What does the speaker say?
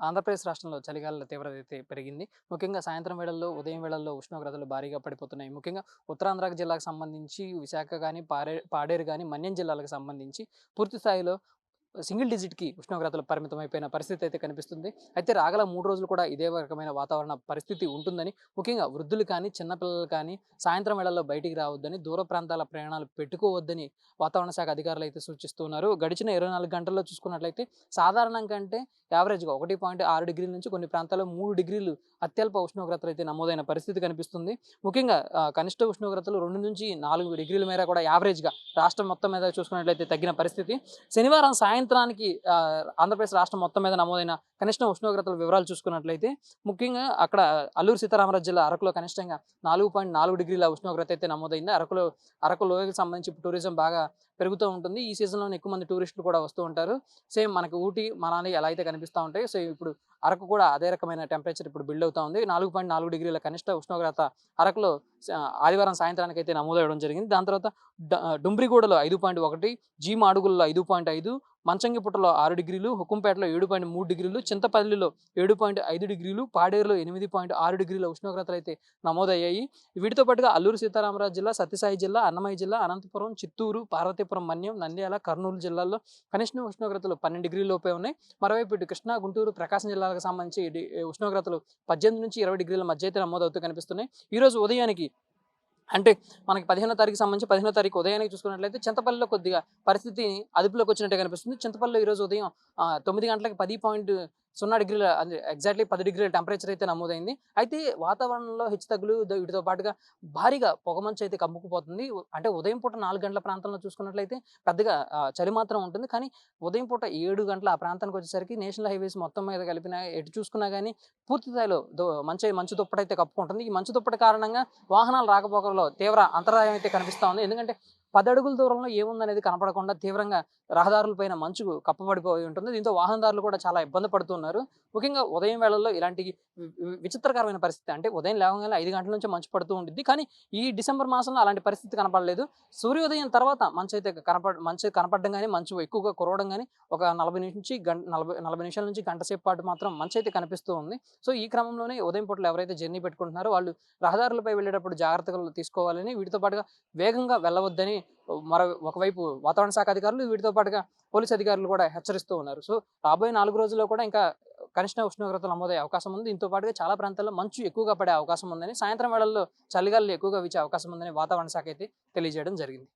ఆంధ్రప్రదేశ్ రాష్ట్రంలో చలిగాలుల తీవ్రత అయితే పెరిగింది. ముఖ్యంగా సాయంత్రం వేళల్లో ఉదయం వేళల్లో ఉష్ణోగ్రతలు భారీగా పడిపోతున్నాయి. ముఖ్యంగా ఉత్తరాంధ్ర జిల్లాకు సంబంధించి విశాఖ కానీ పాడే పాడేరు కానీ మన్యం జిల్లాలకు సంబంధించి పూర్తి స్థాయిలో సింగిల్ డిజిట్కి ఉష్ణోగ్రతలు పరిమితమైపోయిన పరిస్థితి అయితే కనిపిస్తుంది. అయితే రాగల మూడు రోజులు కూడా ఇదే రకమైన వాతావరణ పరిస్థితి ఉంటుందని ముఖ్యంగా వృద్ధులు కానీ చిన్నపిల్లలు కానీ సాయంత్రం వేళల్లో బయటికి రావద్దని దూర ప్రాంతాల ప్రయాణాలు పెట్టుకోవద్దని వాతావరణ శాఖ అధికారులు అయితే సూచిస్తున్నారు. గడిచిన ఇరవై నాలుగు గంటల్లో చూసుకున్నట్లయితే సాధారణం కంటే యావరేజ్గా ఒకటి పాయింట్ ఆరు డిగ్రీల నుంచి కొన్ని ప్రాంతాల్లో మూడు డిగ్రీలు అత్యల్ప ఉష్ణోగ్రతలు అయితే నమోదైన పరిస్థితి కనిపిస్తుంది. ముఖ్యంగా కనిష్ట ఉష్ణోగ్రతలు రెండు నుంచి నాలుగు డిగ్రీల మేర కూడా యావరేజ్గా రాష్ట్రం మొత్తం మీద చూసుకున్నట్లయితే తగ్గిన పరిస్థితి. శనివారం సాయంత్రం సాయంత్రానికి ఆంధ్రప్రదేశ్ రాష్ట్రం మొత్తం మీద నమోదైన కనిష్ట ఉష్ణోగ్రతల వివరాలు చూసుకున్నట్లయితే ముఖ్యంగా అక్కడ అల్లూరు సీతారామరాజు జిల్లా అరకులో కనిష్టంగా నాలుగు పాయింట్ నాలుగు డిగ్రీల ఉష్ణోగ్రత అయితే నమోదైంది. అరకులో అరకు లోయకి సంబంధించి టూరిజం బాగా పెరుగుతూ ఉంటుంది. ఈ సీజన్లో ఎక్కువ మంది టూరిస్టులు కూడా వస్తూ ఉంటారు. సేమ్ మనకి ఊటీ మనాలి ఎలా అయితే కనిపిస్తూ ఉంటాయి సో ఇప్పుడు అరకు కూడా అదే రకమైన టెంపరేచర్ ఇప్పుడు బిల్డ్ అవుతా ఉంది. నాలుగు పాయింట్ నాలుగు డిగ్రీల కనిష్ట ఉష్ణోగ్రత అరకులో ఆదివారం సాయంత్రానికి అయితే నమోదవడం జరిగింది. దాని తర్వాత డ- డుంబ్రిగూడలో ఐదు పాయింట్ ఒకటి జీ మాడుగుల్లో ఐదు పాయింట్ ఐదు మంచంగిపుట్టలో ఆరు డిగ్రీలు హుకుంపేటలో ఏడు పాయింట్ మూడు డిగ్రీలు చింతపల్లిలో ఏడు పాయింట్ ఐదు డిగ్రీలు పాడేరులో ఎనిమిది పాయింట్ ఆరు డిగ్రీల ఉష్ణోగ్రతలు అయితే నమోదయ్యాయి. వీటితో పాటుగా అల్లూరు సీతారామరాజు జిల్లా సత్యసాయి జిల్లా అన్నమయ్య జిల్లా అనంతపురం చిత్తూరు పార్వతీపురం మన్యం నంద్యాల కర్నూలు జిల్లాల్లో కనిష్ట ఉష్ణోగ్రతలు పన్నెండు డిగ్రీల లోపే ఉన్నాయి. మరోవైపు ఇటు కృష్ణా గుంటూరు ప్రకాశం జిల్లాలకు సంబంధించి ఉష్ణోగ్రతలు పద్దెనిమిది నుంచి ఇరవై డిగ్రీల మధ్య అయితే నమోదవుతూ కనిపిస్తున్నాయి. ఈరోజు ఉదయానికి అంటే మనకి పదిహేనో తారీఖు సంబంధించి పదిహేనో తారీఖు ఉదయానికి చూసుకున్నట్లయితే చింతపల్లిలో కొద్దిగా పరిస్థితి అదుపులోకి వచ్చినట్టే కనిపిస్తుంది. చింతపల్లిలో ఈరోజు ఉదయం తొమ్మిది గంటలకు పది పాయింట్ సున్నా డిగ్రీల ఎగ్జాక్ట్లీ పది డిగ్రీల టెంపరేచర్ అయితే నమోదైంది. అయితే వాతావరణంలో హెచ్చుతగ్గులు వీటితో పాటుగా భారీగా పొగమంచు అయితే కమ్ముకుపోతుంది. అంటే ఉదయం పూట నాలుగు గంటల ప్రాంతంలో చూసుకున్నట్లయితే పెద్దగా చలి మాత్రం ఉంటుంది. కానీ ఉదయం పూట ఏడు గంటల ఆ ప్రాంతానికి వచ్చేసరికి నేషనల్ హైవేస్ మొత్తం మీద కలిపిన ఎటు చూసుకున్నా కానీ పూర్తి స్థాయిలో మంచి మంచు దుప్పటి అయితే కప్పుకుంటుంది. ఈ మంచు దుప్పటి కారణంగా వాహనాలు రాకపోకల్లో తీవ్ర అంతరాయం అయితే కనిపిస్తూ ఉంది. ఎందుకంటే పదడుగుల దూరంలో ఏముందనేది కనపడకుండా తీవ్రంగా రహదారులపైన మంచు కప్పబడిపోయి ఉంటుంది. దీంతో వాహనదారులు కూడా చాలా ఇబ్బంది పడుతున్నారు. ముఖ్యంగా ఉదయం వేళల్లో ఇలాంటి విచిత్రకరమైన పరిస్థితి అంటే ఉదయం లేవగానే ఐదు గంటల నుంచి మంచు పడుతూ ఉంటుంది కానీ ఈ డిసెంబర్ మాసంలో అలాంటి పరిస్థితి కనపడలేదు. సూర్యోదయం తర్వాత మంచు అయితే కనపడ మంచు కనపడడం కానీ మంచు ఎక్కువగా కురవడం కానీ ఒక నలభై నుంచి గంట నలభై నలభై నిమిషాల నుంచి గంట సేపు పాటు మాత్రం మంచు అయితే కనిపిస్తూ ఉంది. సో ఈ క్రమంలోనే ఉదయం పూటలు ఎవరైతే జర్నీ పెట్టుకుంటున్నారో వాళ్ళు రహదారులపై వెళ్ళేటప్పుడు జాగ్రత్తలు తీసుకోవాలని వీటితో పాటుగా వేగంగా వెళ్ళవద్దని మరో ఒకవైపు వాతావరణ శాఖ అధికారులు వీటితో పాటుగా పోలీస్ అధికారులు కూడా హెచ్చరిస్తూ ఉన్నారు. సో రాబోయే నాలుగు రోజుల్లో కూడా ఇంకా కనిష్ట ఉష్ణోగ్రతలు నమోదయ్యే అవకాశం ఉంది. దీంతో పాటుగా చాలా ప్రాంతాల్లో మంచు ఎక్కువగా పడే అవకాశం ఉందని సాయంత్రం వేళల్లో చలిగాలు ఎక్కువగా వీచే అవకాశం ఉందని వాతావరణ శాఖ అయితే తెలియజేయడం జరిగింది.